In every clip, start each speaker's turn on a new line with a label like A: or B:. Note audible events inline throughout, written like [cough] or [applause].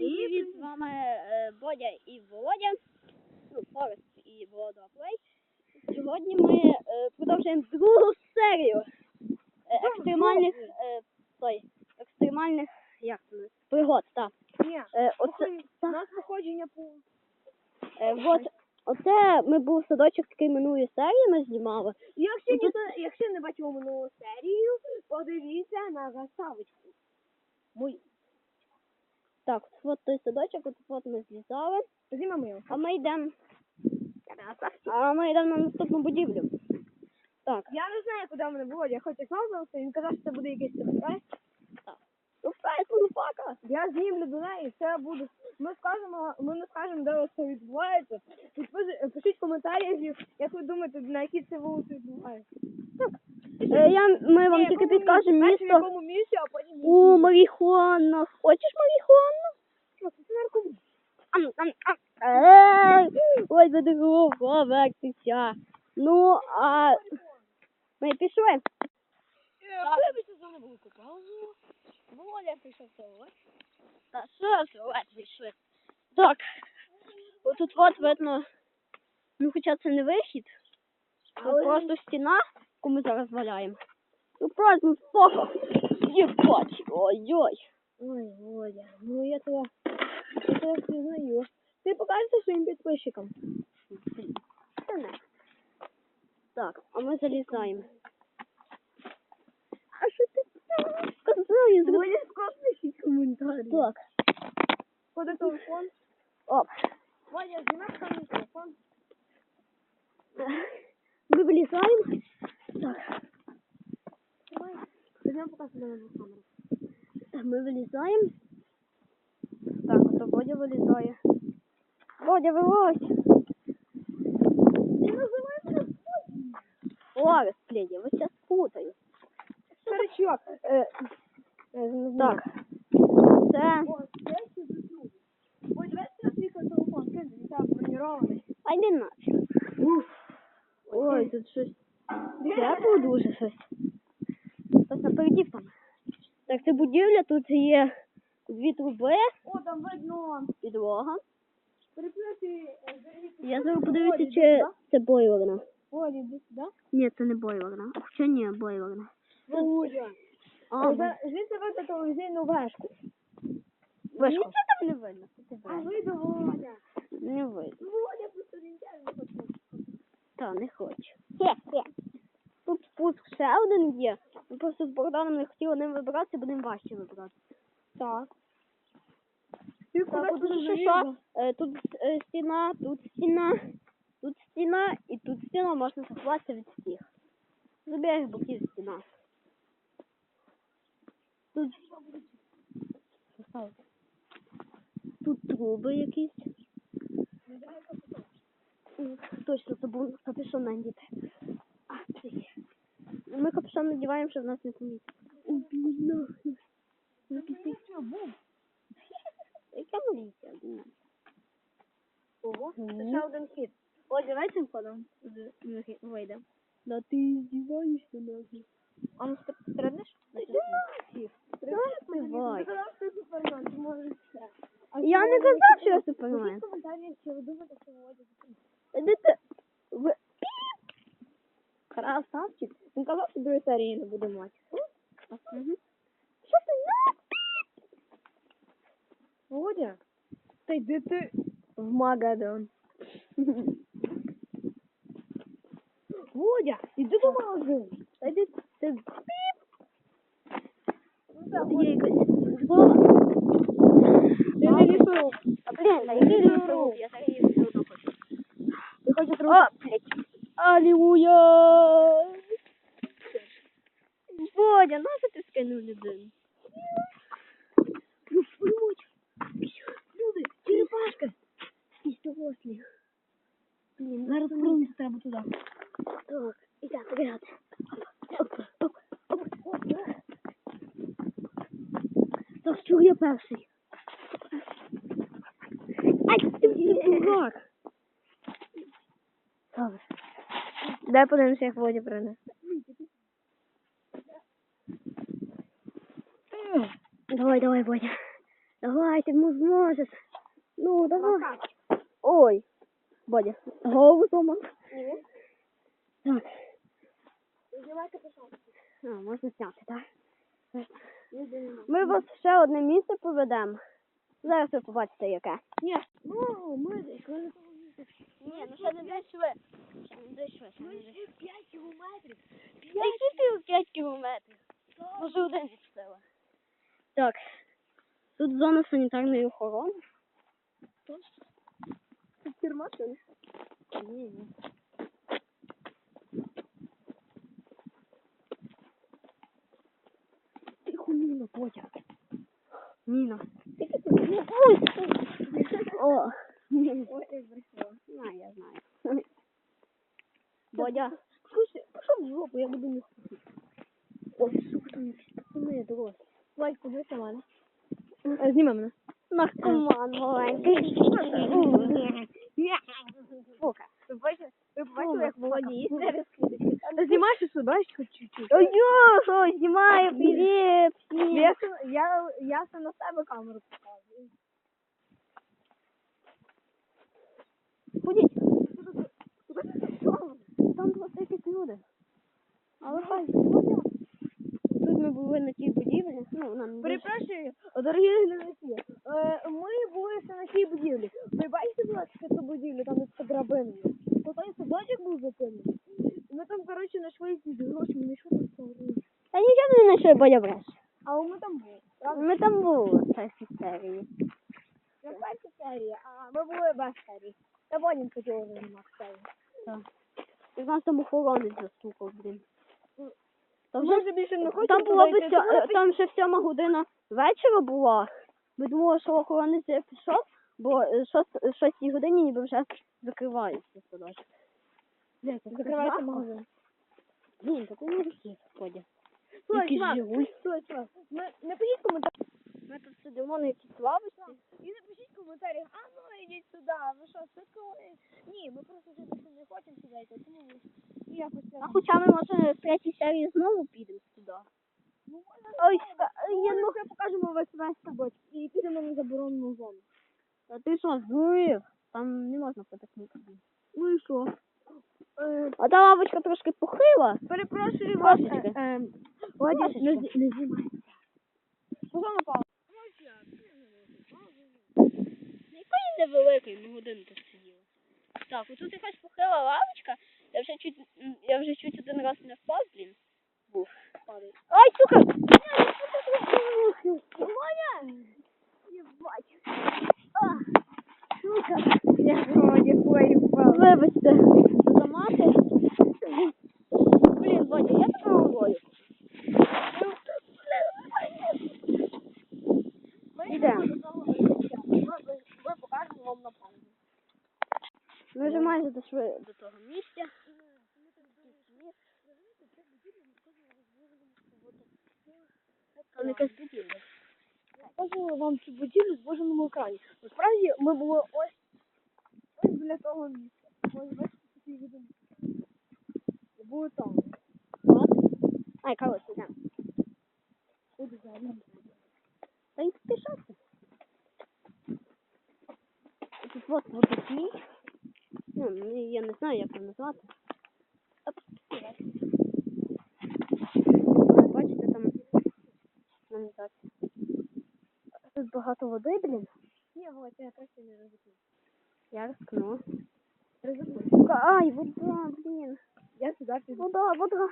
A: Всім привіт, з вами е, Бодя і Володя. Ну, Форест і Володя Плей. Сьогодні ми е, продовжуємо другу серію е, екстремальних, е, той, екстремальних, як це пригод, так.
B: Ні,
A: Е, оце,
B: поход- у нас походження по...
A: е, от, оце ми був садочок такий минулої серії, ми знімали.
B: Якщо,
A: Ну,
B: ніхто, якщо не бачив минулу серію, подивіться на заставочку. Мой.
A: Так, от той садочок, от, от ми злізали,
B: Знімемо його.
A: а ми йдемо. А ми йдемо на наступну будівлю. Так.
B: Я не знаю, куди мене було, я хоч і знав це, він казав, що це буде якийсь сюрприз.
A: Файс, мotherfucker.
B: Я знімлю до неї, все буде. Ми скажемо, ми не скажемо, де це відбувається. Підпиши- Пишіть в коментарях, як ви думаєте, на якій це вулиці відбувається.
A: Е, я, ми вам тільки підкажемо?
B: Перше, в якому місці, а потім
A: Марихуана. Хочеш марихуану?
B: Що, це наркоман?
A: Ам, ам, ам. Ой, буде глухо вертися. Ну, а ми пішли.
B: Вибачте за невелику паузу. Володя прийшов туалет.
A: Та що от пішли. Так, отут от видно, ну хоча це не вихід, це просто стіна, яку ми зараз валяємо. Ну просто, ну фока. Єбать, ой-ой.
B: Ой, Володя, ну я тебе, я тебе признаю. Ти покажешся своїм підписчикам.
A: Та не. Так, а ми залізаємо. А що ти сказав?
B: Володя, скоро пишіть коментарі.
A: Так,
B: Ходи телефон.
A: оп.
B: Володя, знімай там телефон.
A: Ми вилізаємо. Так,
B: Знімай. Ти покажи на камеру.
A: так, ми вилізаємо. Так, ото Бодя вилізає. Бодя, вилазь.
B: Ти називай мене
A: Ларис, блін, я вас зараз путаю.
B: Старичок. Е, е,
A: Так, це...
B: О, це ще заснув. Ой, давай на свій телефон, скажи, він там бронірований.
A: А йди нафіг. Ой, тут щось тепло дуже щось. Ось напередів там. Так, це будівля, тут є дві труби,
B: О, там видно
A: підлога.
B: переплети.
A: Я зараз подивлюся, чи це бойлерна.
B: Володя, іди сюди.
A: Ні, це не бойлерна. Хоча ні, бойлерна.
B: Володя.
A: А,
B: За- Звідси видно телевізійну вешку.
A: вишку. Нічого там не видно.
B: А
A: видно.
B: видно, Володя.
A: Не видно.
B: Володя просто хоче.
A: Та, не хочу. Хе-хе. Тут спуск ще один є. Ми просто з Богданом не хотіли ним вибиратися, будемо важче вибиратися.
B: Так.
A: Так, от що, що? Е, Тут е, стіна, тут стіна, тут стіна і тут стіна можна заховатися від всіх. З обох боків стіна. Тут тут труби якісь. Точно, забув капюшон надіти. А, це є. Ми капюшон надіваємо, щоб нас не помітили. О, блін, нахуй. Ну, тут і- [laughs] Яка міліція?
B: Ого, це ще один хід. О, давай цим ходом вийдемо.
A: Да ти здіваєшся нахуй.
B: А ну стр- стрибнеш?
A: Давай. Я не казав, що я супермен.
B: в коментарях, чи ви думаєте, що.
A: Ви... Красавчик.
B: Він казав, що другої серії не буде мати.
A: Угу. Що ти на?
B: Володя, та йди ти в Магадон. Володя, іди до магазину.
A: Та йди ти.
B: Ну, так,
A: От є якась зло.
B: Ти не лісоруб.
A: А блін, та який людину? Ну, помочь.
B: Люди, черепашка.
A: Пістолослі. Блін,
B: Зараз прийти треба туди.
A: Так, і так, оп. Так, що я перший? Ай, ти дурак. Добре.
B: Дай подивимося, як Володя прийде.
A: Давай, давай, Бодя. Давай, ти зможеш. Ну, давай. Ой. Бодя, голову зламав. Так. А, можна зняти, так? Ми вас ще одне місце поведемо. Зараз ви побачите, яке.
B: Ні, ну, ми місця.
A: Ні, ну ще не дійшли. Ще не дійшли, ще не дійшли.
B: 5 кілометрів.
A: Йди ти 5 кілометрів. Може один відстила. Так. Тут зона санітарної охорони.
B: Тут тюрма, що ли?
A: Ні, ні. Тихо, Ніна, потяг. Ніна. О.
B: Ой.
A: Знаю, я знаю. Бодя.
B: Слушай, пішов в жопу, я буду не хотіти.
A: Ой, сука, там якісь пацани дорослі.
B: Е, Зніми мене.
A: Наркоман маленький. Сука.
B: Ви бачите, ви як
A: ну.
B: знімаєш бачиш, хоч чуть-чуть?
A: Ой, що, знімаю, привіт.
B: Я, я, я се на себе камеру показую.
A: Ходіть. Там два якісь люди. Але хай. Ми були на тій будівлі. Ну, нам
B: Перепрошую, дорогі глядачі, е, ми були ще на тій будівлі. Ви бачите, будь ласка, ту будівлю, там з драбиною? То той садочок був зупинений. Ми там, коротше, знайшли якісь гроші, ми знайшли там 100.
A: Та нічого не знайшли, бо я бреш.
B: Але ми там були. Правда?
A: Ми там були в першій серії.
B: В першій серії, а ми були без серії. Та потім хотіли знімати серію.
A: Так. І нас там охоронець застукав, блін. Та
B: Ми
A: вже
B: вже більше не хочемо
A: там була
B: туди
A: би
B: йти,
A: сьо- е, там ще сьома година вечора була. Ми думали, що охоронець вже пішов, бо е, шост- е, шостій годині ніби вже закривається садочок.
B: Закривається магазин.
A: Блін, та ти не рухи, Ходя.
B: Слухай,
A: Якийсь
B: чувак, слухай, чувак, ми- напишіть коментар.
A: Ми тут сидимо на якійсь лавочці.
B: І напишіть в коментарях, а ну йдіть сюди, ви що, швидко? Ні, ми просто вже більше не хочемо сидіти, тому ми якось
A: А хоча ми може в третій серії знову підемо туди.
B: Ну,
A: Ой,
B: я
A: я
B: ну хай покажемо весь весь садочок і підемо на заборонену зону.
A: Та ти що, здурів? Там не можна потикнути.
B: Ну і що? Е,
A: А та лавочка трошки похила.
B: перепрошую вас.
A: Трошечки.
B: Е, е, Владі,
A: Трошечки.
B: не, з- не знімай. Паузу.
A: Якої ми годину тут сиділи. Так, отут якась похила лавочка. Я вже чуть, я вже чуть один раз не впав, блін. Був. Ай, сука! Ваня! Єбать. А, сука.
B: Я вроді поїбав.
A: Вибачте. Зламати. Блін, Бодя, я тебе головою. Ідемо.
B: Ми покажемо вам на паузу.
A: Ми вже майже дійшли до того місця. Там якась будівля.
B: Показували вам цю будівлю в боженому екрані. Насправді ми були ось ось біля того місця. Ось бачите такий видно. Ми були там.
A: Ай, коротше, йдемо.
B: Буде взагалі.
A: Та й пішовся. Тут вот вот такі. Ну, ну, я не знаю, як це назвати. Оп, Бачите, там намітація. Тут багато води, блін.
B: Ні, Володь, я краще не ризикую.
A: Я рискну.
B: Ризикую.
A: Ай, вода, блін.
B: Я сюди піду.
A: Вода, вода.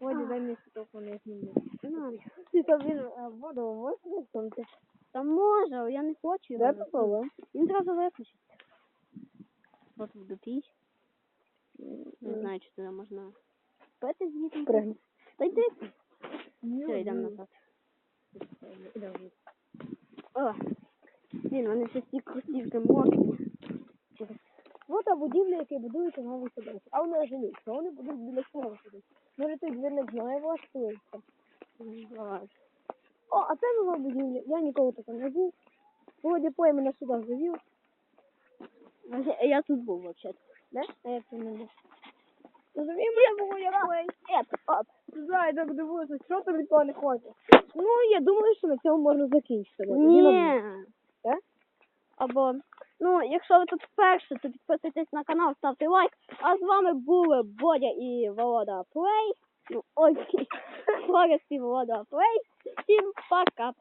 B: Володя, дай мені телефон, я зніму.
A: На.
B: Ти там він е, воду можеш там?
A: Та може, я не хочу. його
B: Де попало?
A: Він зразу виключиться. От водопій. Не знаю, чи туди можна пити звідти.
B: Пригни.
A: Та йди. Все, йдемо назад. О, блін, вони ще всі кросівки мокрі.
B: Вот та будівля, яка будується новий садочок. А вони ні, що вони будуть біля свого садочку. Може той двірник знає.
A: Давай.
B: О, а це нова будівля. Я ніколи такого не був. Володя Пой мене сюди завів.
A: Я- [laughs] Я тут був взагалі.
B: Не? А я це не був. Мене Володя Плей.
A: Ет, оп.
B: Зай, так дивуюся, що ти від того не хочеш? Ну, я думаю, що на цьому можна закінчити.
A: Ні.
B: Так?
A: Або, ну, якщо ви тут вперше, то підписуйтесь на канал, ставте лайк. А з вами були Бодя і Волода Плей. Ну, ой, Форест [laughs] і Волода Плей. Всім пока.